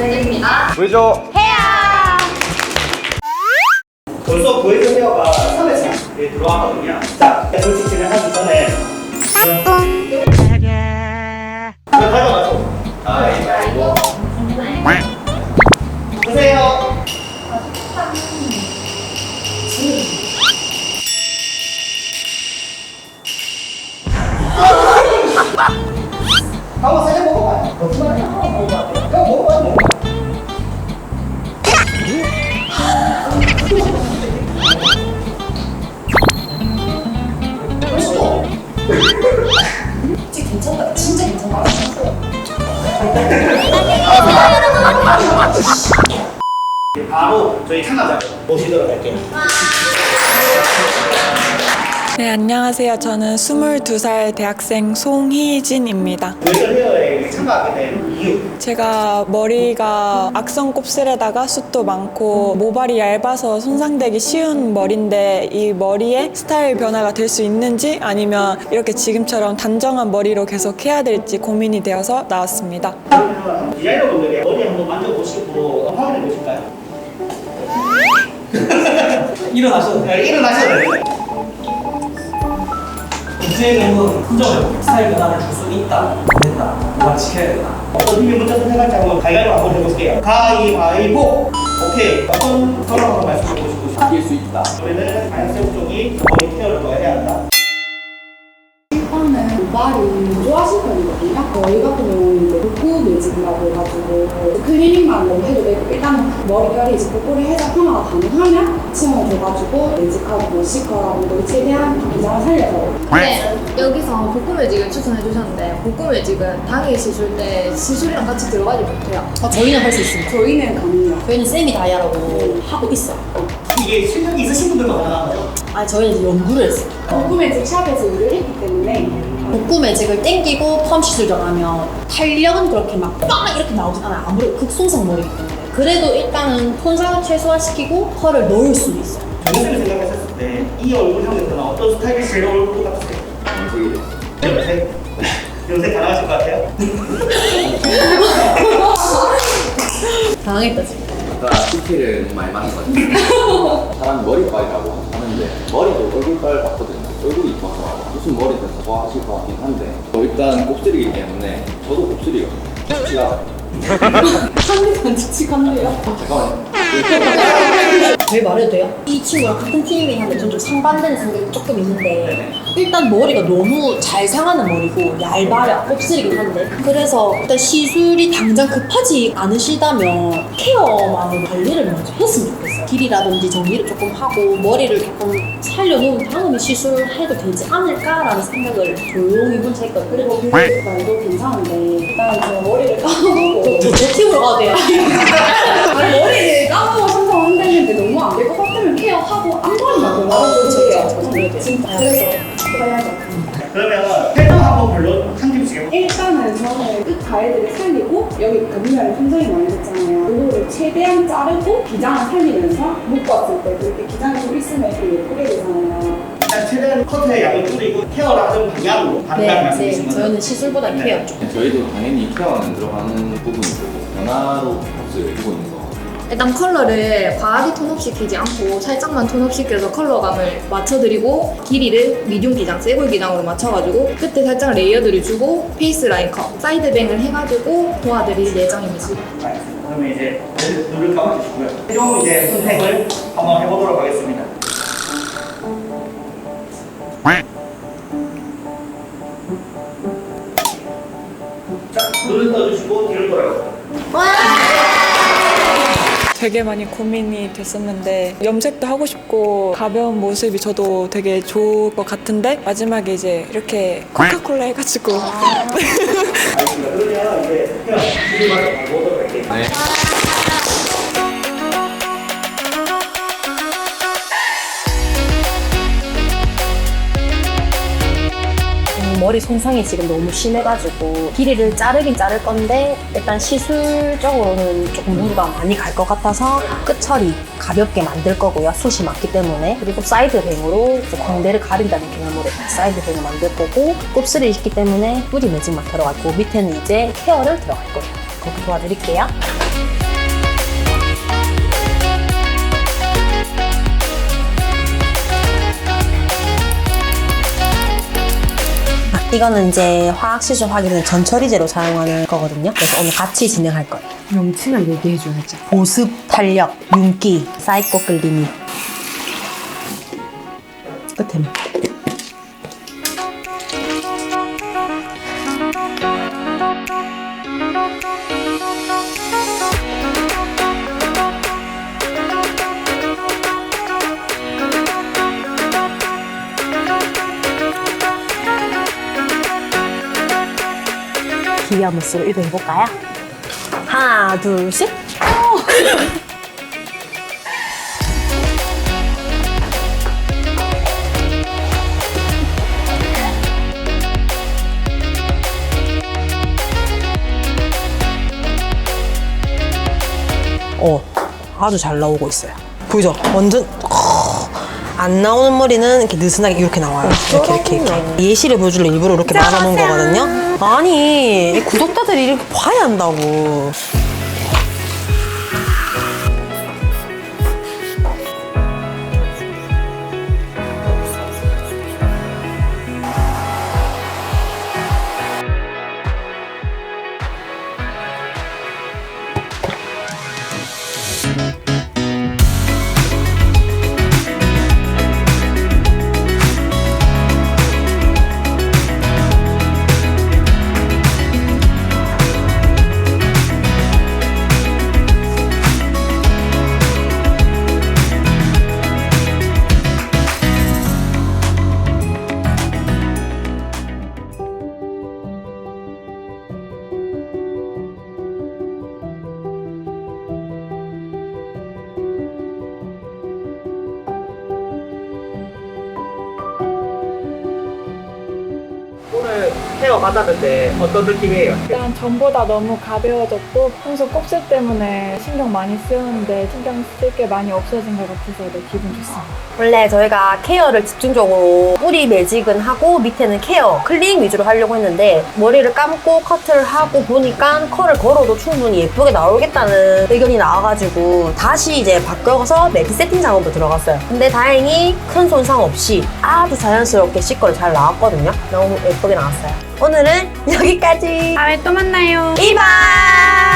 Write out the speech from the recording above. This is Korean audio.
보여드립니다. 보여줘. 벌써 보이드 헤어가 3회차에 들어왔거든요. 자, 솔직히 진행하기 전에 저 가져가죠. 바로 저희 참가자 모시도록 할게요. 네, 안녕하세요. 저는 22살 대학생 송희진입니다. 보이드 헤어에 참가하게 된. 제가 머리가 악성 곱슬에다가 숱도 많고 모발이 얇아서 손상되기 쉬운 머리인데 이 머리에 스타일 변화가 될 수 있는지 아니면 이렇게 지금처럼 단정한 머리로 계속 해야 될지 고민이 되어서 나왔습니다. 디자이너분들의 머리 한번 만져보시고 확인해 보실까요? 일어나셔도 돼요. 네, 일어나셔도 돼요. 이제는 긍정을 스타일 변화를 줄 수 있다, 누가 지켜야 되나. 어떤 팀이 먼저 선택할지 한번 가위바위보 한번 해볼게요. 가위바위보! 오케이. 어떤 서로 한번 말씀해 보시고 바뀔 수 있다. 그러면은 안세우 쪽이 머리 케어를 더 해야 한다. 일단은 모발이 좋아하시는 편이거든요. 저희 같은 경우는 이제 복구 매직이라고 해가지고 클리닝만 너무 해도 되고 일단은 머릿결이 이제 복구를 해서 평화가 가능하면 치형을 줘가지고 매직하고 뭐 시커라고 최대한 기장을 살려서 네, 여기서 볶음매직을 추천해 주셨는데 볶음매직은 당일 시술 때 시술이랑 같이 들어가지 못해요. 어, 저희는 할 수 있습니다. 저희는 가능해요. 저희는 세미 다이아라고 하고 있어요. 이게 실력이 있으신 분들만 가능한 거죠? 아, 저희는 이제 연구를 했어요. 복구 매직 샵에서 일을 했기 때문에 복구 매직을 땡기고 펌 시술 들어가면 탄력은 그렇게 막 빵 이렇게 나오진 않아요. 아무래도 극손상 머리기 때문에. 그래도 일단은 손상을 최소화시키고 컬을 넣을 수 있어요. 정쌤이 생각하셨을 때 이 얼굴형에서는 어떤 스타일이 제일 어울릴 것 같으세요? 염색? 염색 가능하실 것 같아요? 당황했다, 지금. 아까 CP를 많이 맞았거든요. 사람 머리빨이라고 하는데 머리도 얼굴빨 같거든요. 얼굴이 이뻐서 무슨 머리 돼서 하실 것 같긴 한데 어, 일단 곱슬이기 때문에 저도 곱슬이거든요. 곱슬이가 한대만 칙칙한데요. 잠깐만요. 저희 말해도 돼요? 이 친구랑 같은 팀이긴 한데 전좀 상반되는 성격이 조금 있는데 일단 머리가 너무 잘 상하는 머리고 얇아요. 곱슬이긴 한데. 그래서 일단 시술이 당장 급하지 않으시다면 케어만으로 관리를 먼저 했으면 좋겠어요. 길이라든지 정리를 조금 하고 머리를 조금 살려놓은 다음에 시술해도 되지 않을까라는 생각을 조용히 혼자 했거든요 그리고 그 말도 괜찮은데 일단 저 머리를 저, 저 팀으로 가도 돼요 저는 끝 가이드를 살리고 여기 금면이 굉장히 많이 됐잖아요. 이거를 최대한 자르고 기장을 살리면서 묶었을 때 그렇게 기장이 좀 있으면 이렇게 예쁘게 되잖아요. 일단 최대한 커트의 양을 줄이고 케어를 하는 방향으로 가는 네, 말씀이신 네 거죠? 저희는 시술보다 네. 케어 쪽 저희도 당연히 케어는 들어가는 부분이고 변화로 포커스를 두고 있는 거. 일단 컬러를 과하게 톤업시키지 않고 살짝만 톤업시켜서 컬러감을 맞춰드리고 길이를 미디움 기장, 세골 기장으로 맞춰가지고 끝에 살짝 레이어드를 주고 페이스 라인 컷, 사이드뱅을 해가지고 도와드릴 예정입니다. 그러면 이제 눈을 감아주시고요. 최종 이제 선택을 한번 해보도록 하겠습니다. 자, 눈을 떠주시고 뒤를 돌아가세요. 되게 많이 고민이 됐었는데 염색도 하고 싶고 가벼운 모습이 저도 되게 좋을 것 같은데 마지막에 이제 이렇게 코카콜라 해가지고 손상이 지금 너무 심해가지고 길이를 자르긴 자를 건데 일단 시술적으로는 조금 무리가 많이 갈 것 같아서 끝 처리 가볍게 만들 거고요 숱이 많기 때문에. 그리고 사이드 뱅으로 광대를 가린다는 개념으로 사이드 뱅을 만들 거고 곱슬이 있기 때문에 뿌리 매직만 들어갈 거고 밑에는 이제 케어를 들어갈 거예요. 그렇게 도와드릴게요 이거는 이제 화학 시술하기 전에 전처리제로 사용하는 거거든요. 그래서 오늘 같이 진행할 거예요. 명칭을 얘기해줘야죠. 보습, 탄력, 윤기, 사이코클리닉. 끝에만. 기아 무스로 이거 해볼까요? 하나, 둘, 셋. 어, 아주 잘 나오고 있어요. 보이죠? 완전 안 나오는 머리는 이렇게 느슨하게 이렇게 나와요. 이렇게 이렇게 이렇게. 예시를 보여주려 일부러 이렇게 말아놓은 거거든요. 아니 이 구독자들이 이렇게 봐야 한다고. 헤어 받았는데 어떤 느낌이에요? 일단 전보다 너무 가벼워졌고 평소 곱슬 때문에 신경 많이 쓰였는데 신경 쓸 게 많이 없어진 것 같아서 네, 기분 좋습니다. 원래 저희가 케어를 집중적으로 뿌리 매직은 하고 밑에는 케어, 클리닝 위주로 하려고 했는데 머리를 감고 커트를 하고 보니까 컬을 걸어도 충분히 예쁘게 나오겠다는 의견이 나와가지고 다시 이제 바꿔서 매트 세팅 작업으로 들어갔어요. 근데 다행히 큰 손상 없이 아주 자연스럽게 C컬이 잘 나왔거든요. 너무 예쁘게 나왔어요. 오늘은 여기까지. 다음에 또 만나요. 이바!